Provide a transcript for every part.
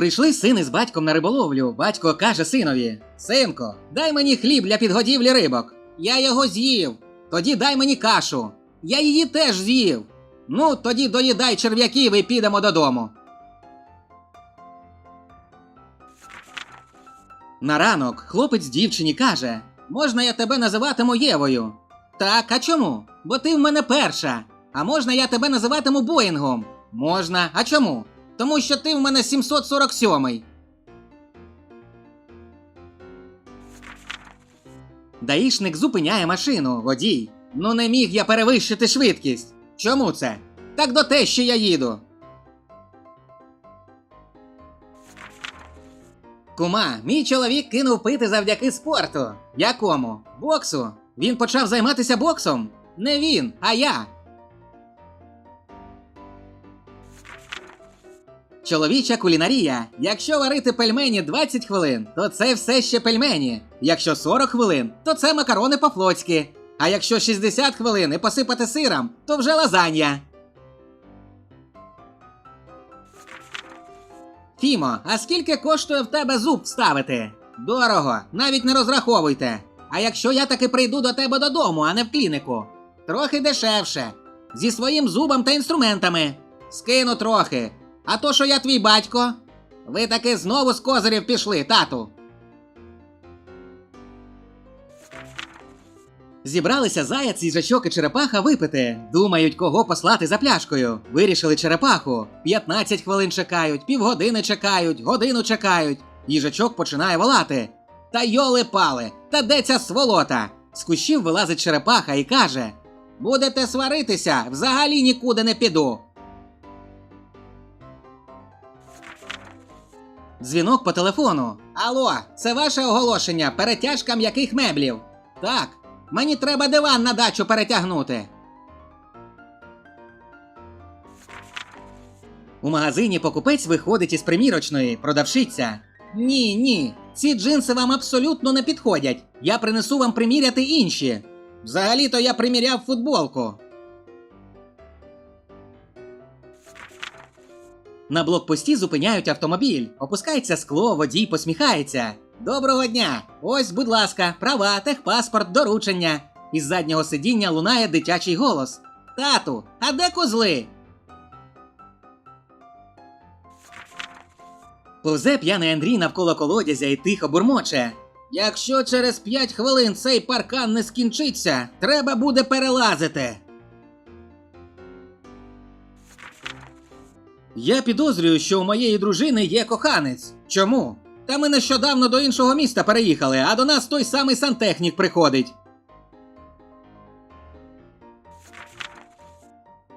Прийшли сини з батьком на риболовлю. Батько каже синові: Синко, дай мені хліб для підгодівлі рибок. Я його з'їв. Тоді дай мені кашу. Я її теж з'їв. Ну, тоді доїдай черв'яків і підемо додому. На ранок хлопець дівчині каже: Можна я тебе називатиму Євою? Так, а чому? Бо ти в мене перша. А можна я тебе називатиму Боїнгом? Можна, а чому? Тому що ти в мене 747. Даїшник зупиняє машину, водій. Ну не міг я перевищити швидкість. Чому це? Так до те, що я їду. Кума, мій чоловік кинув пити завдяки спорту. Якому? Боксу. Він почав займатися боксом? Не він, а я. Чоловіча кулінарія. Якщо варити пельмені 20 хвилин, то це все ще пельмені. Якщо 40 хвилин, то це макарони по-флотськи. А якщо 60 хвилин і посипати сиром, то вже лазанья. Фімо, а скільки коштує в тебе зуб вставити? Дорого, навіть не розраховуйте. А якщо я таки прийду до тебе додому, а не в клініку? Трохи дешевше. Зі своїм зубом та інструментами. Скину трохи. А то, що я твій батько? Ви таки знову з козирів пішли, тату. Зібралися заяць, їжачок і черепаха випити. Думають, кого послати за пляшкою. Вирішили черепаху. 15 хвилин чекають, півгодини чекають, годину чекають. Їжачок починає волати. Та йоли пали, та де ця сволота? З кущів вилазить черепаха і каже: Будете сваритися, взагалі нікуди не піду. Дзвінок по телефону. Алло, це ваше оголошення, перетяжка м'яких меблів. Так, мені треба диван на дачу перетягнути. У магазині покупець виходить із примірочної, продавщиця. Ні, ні, ці джинси вам абсолютно не підходять. Я принесу вам приміряти інші. Взагалі-то я приміряв футболку. На блокпості зупиняють автомобіль. Опускається скло, водій посміхається. Доброго дня! Ось, будь ласка, права, техпаспорт, доручення. Із заднього сидіння лунає дитячий голос. Тату, а де козли? Повзе п'яний Андрій навколо колодязя і тихо бурмоче. Якщо через п'ять хвилин цей паркан не скінчиться, треба буде перелазити. Я підозрюю, що у моєї дружини є коханець. Чому? Та ми нещодавно до іншого міста переїхали, а до нас той самий сантехнік приходить.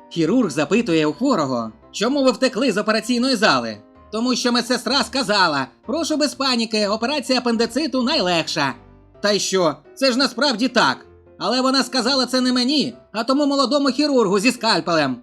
Хірург запитує у хворого, чому ви втекли з операційної зали? Тому що медсестра сказала: прошу без паніки, операція апендициту найлегша. Та й що? Це ж насправді так. Але вона сказала це не мені, а тому молодому хірургу зі скальпелем.